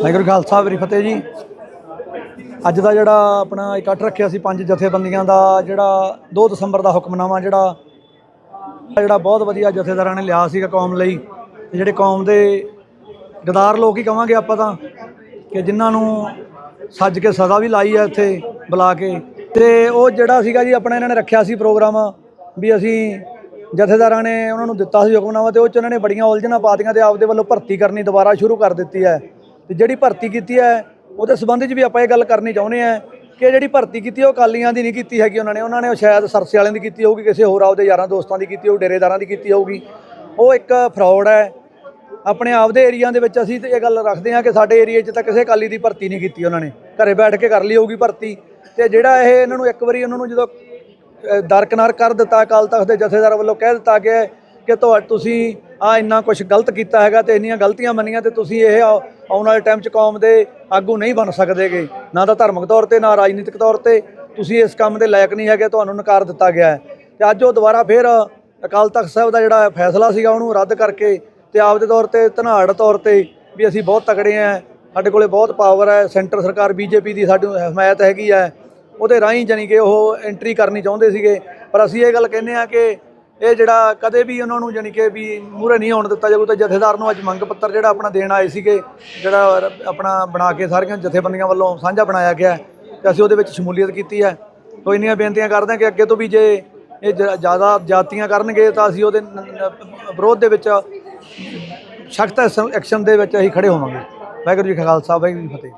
ਵਾਹਿਗੁਰੂ ਖਾਲਸਾ, ਵਾਹਿਗੁਰੂ ਜੀ ਫਤਿਹ ਜੀ। ਅੱਜ ਦਾ ਜਿਹੜਾ ਆਪਣਾ ਇਕੱਠ ਰੱਖਿਆ ਸੀ ਪੰਜ ਜਥੇਬੰਦੀਆਂ ਦਾ, ਜਿਹੜਾ 2 ਦਸੰਬਰ ਦਾ ਹੁਕਮਨਾਮਾ, ਜਿਹੜਾ ਜਿਹੜਾ ਬਹੁਤ ਵਧੀਆ ਜਥੇਦਾਰਾਂ ਨੇ ਲਿਆ ਸੀਗਾ ਕੌਮ ਲਈ। ਤੇ ਜਿਹੜੇ ਕੌਮ ਦੇ ਗਦਾਰ ਲੋਕ ਹੀ ਕਵਾਂਗੇ ਆਪਾਂ ਤਾਂ, ਕਿ ਜਿਨ੍ਹਾਂ ਨੂੰ ਸੱਜ ਕੇ ਸਜ਼ਾ ਵੀ ਲਾਈ ਹੈ ਇੱਥੇ ਬੁਲਾ ਕੇ। ਤੇ ਉਹ ਜਿਹੜਾ ਸੀਗਾ ਜੀ, ਆਪਣਾ ਇਹਨਾਂ ਨੇ ਰੱਖਿਆ ਸੀ ਪ੍ਰੋਗਰਾਮ ਵੀ ਅਸੀਂ ਜਥੇਦਾਰਾਂ ਨੇ ਉਹਨਾਂ ਨੂੰ ਦਿੱਤਾ ਸੀ ਹੁਕਮਨਾਮਾ, ਤੇ ਉਹ ਚ ਉਹਨਾਂ ਨੇ ਬੜੀਆਂ ਉਲਝਣਾਂ ਪਾਤੀਆਂ ਤੇ ਆਪਦੇ ਵੱਲੋਂ ਭਰਤੀ ਕਰਨੀ ਦੁਬਾਰਾ ਸ਼ੁਰੂ ਕਰ ਦਿੱਤੀ ਹੈ। ਤੇ ਜਿਹੜੀ ਭਰਤੀ ਕੀਤੀ ਹੈ, ਉਹਦੇ ਸੰਬੰਧ 'ਚ ਵੀ ਆਪਾਂ ਇਹ ਗੱਲ ਕਰਨੀ ਚਾਹੁੰਦੇ ਆ ਕਿ ਜਿਹੜੀ ਭਰਤੀ ਕੀਤੀ ਉਹ ਕਾਲੀਆਂ ਦੀ ਨਹੀਂ ਕੀਤੀ ਹੈਗੀ ਉਹਨਾਂ ਨੇ। ਉਹਨਾਂ ਨੇ ਉਹ ਸ਼ਾਇਦ ਸਰਸੇ ਵਾਲਿਆਂ ਦੀ ਕੀਤੀ ਹੋਊਗੀ, ਕਿਸੇ ਹੋਰ ਆਪਦੇ ਯਾਰਾਂ ਦੋਸਤਾਂ ਦੀ ਕੀਤੀ ਹੋਊ, ਡੇਰੇਦਾਰਾਂ ਦੀ ਕੀਤੀ ਹੋਊਗੀ। ਉਹ ਇੱਕ ਫਰਾਡ ਹੈ। ਆਪਣੇ ਆਪ ਦੇ ਏਰੀਆ ਦੇ ਵਿੱਚ ਅਸੀਂ ਤੇ ਇਹ ਗੱਲ ਰੱਖਦੇ ਹਾਂ ਕਿ ਸਾਡੇ ਏਰੀਆ 'ਚ ਤਾਂ ਕਿਸੇ ਕਾਲੀ ਦੀ ਭਰਤੀ ਨਹੀਂ ਕੀਤੀ ਉਹਨਾਂ ਨੇ। ਘਰੇ ਬੈਠ ਕੇ ਕਰ ਲਈ ਹੋਊਗੀ ਭਰਤੀ। ਤੇ ਜਿਹੜਾ ਇਹ ਇਹਨਾਂ ਨੂੰ ਇੱਕ ਵਾਰੀ ਉਹਨਾਂ ਨੂੰ ਜਦੋਂ ਦਰਕਨਾਰ ਕਰ ਦਿੱਤਾ, ਅਕਾਲ ਤਖਤ ਦੇ ਜਥੇਦਾਰ ਵੱਲੋਂ ਕਹਿ ਦਿੱਤਾ ਗਿਆ ਕਿ ਤੁਹਾ, ਤੁਸੀਂ ਆ ਇੰਨਾ ਕੁਝ ਗਲਤ ਕੀਤਾ ਹੈਗਾ ਤੇ ਇੰਨੀਆਂ ਗਲਤੀਆਂ ਮੰਨੀਆਂ ਤੇ ਤੁਸੀਂ ਇਹ ਆਉ- ਆਉਣ ਵਾਲੇ ਟਾਈਮ 'ਚ ਕੌਮ ਦੇ ਆਗੂ ਨਹੀਂ ਬਣ ਸਕਦੇਗੇ, ਨਾ ਤਾਂ ਧਾਰਮਿਕ ਤੌਰ ਤੇ, ਨਾ ਰਾਜਨੀਤਿਕ ਤੌਰ ਤੇ। ਤੁਸੀਂ ਇਸ ਕੰਮ ਦੇ ਲਾਇਕ ਨਹੀਂ ਹੈਗੇ, ਤੁਹਾਨੂੰ ਨਕਾਰ ਦਿੱਤਾ ਗਿਆ ਹੈ। ਤੇ ਅੱਜ ਉਹ ਦੁਬਾਰਾ ਫਿਰ ਅਕਾਲ ਤਖਤ ਸਾਹਿਬ ਦਾ ਜਿਹੜਾ ਫੈਸਲਾ ਸੀਗਾ, ਉਹਨੂੰ ਰੱਦ ਕਰਕੇ ਤੇ ਆਪਦੇ ਤੌਰ ਤੇ, ਧਨਾੜ ਤੌਰ ਤੇ ਵੀ ਅਸੀਂ ਬਹੁਤ ਤਕੜੇ ਆ ਸਾਡੇ ਕੋਲੇ ਬਹੁਤ ਪਾਵਰ ਹੈ। ਸੈਂਟਰ ਸਰਕਾਰ ਬੀਜੇਪੀ ਦੀ ਸਾਡੀ ਹਮਾਇਤ ਹੈਗੀ ਹੈ। ਉਹਦੇ ਰਾਹੀਂ ਜਾਨੀ ਕਿ ਉਹ ਐਂਟਰੀ ਕਰਨੀ ਚਾਹੁੰਦੇ ਸੀਗੇ। ਪਰ ਅਸੀਂ ਇਹ ਗੱਲ ਕਹਿੰਦੇ ਆ ਕਿ ਇਹ ਜਿਹੜਾ ਕਦੇ ਵੀ ਉਹਨਾਂ ਨੂੰ ਜਾਨੀ ਕਿ ਵੀ ਮੂਹਰੇ ਨਹੀਂ ਆਉਣ ਦਿੱਤਾ ਜਾਊਗਾ ਤਾਂ ਜਥੇਦਾਰ ਨੂੰ ਅੱਜ ਮੰਗ ਪੱਤਰ ਜਿਹੜਾ ਆਪਣਾ ਦੇਣ ਆਏ ਸੀਗੇ, ਜਿਹੜਾ ਰ- ਆਪਣਾ ਬਣਾ ਕੇ ਸਾਰੀਆਂ ਜਥੇਬੰਦੀਆਂ ਵੱਲੋਂ ਸਾਂਝਾ ਬਣਾਇਆ ਗਿਆ ਹੈ ਤੇ ਅਸੀਂ ਉਹਦੇ ਵਿੱਚ ਸ਼ਮੂਲੀਅਤ ਕੀਤੀ ਹੈ। ਤੋਂ ਇੰਨੀਆਂ ਬੇਨਤੀਆਂ ਕਰਦੇ ਹਾਂ ਕਿ ਅੱਗੇ ਤੋਂ ਵੀ ਜੇ ਇਹ ਜ- ਜ਼ਿਆਦਾ ਜਾਤੀਆਂ ਕਰਨਗੇ ਤਾਂ ਅਸੀਂ ਉਹਦੇ ਨ- ਨ- ਵਿਰੋਧ ਦੇ ਵਿੱਚ ਸਖਤ ਐਕਸ਼ਨ ਦੇ ਵਿੱਚ ਅਸੀਂ ਖੜੇ ਹੋਵਾਂਗੇ। ਵਾਹਿਗੁਰੂ ਜੀ ਕਾ ਖਾਲਸਾ, ਵਾਹਿਗੁਰੂ ਜੀ ਕੀ ਫਤਿਹ।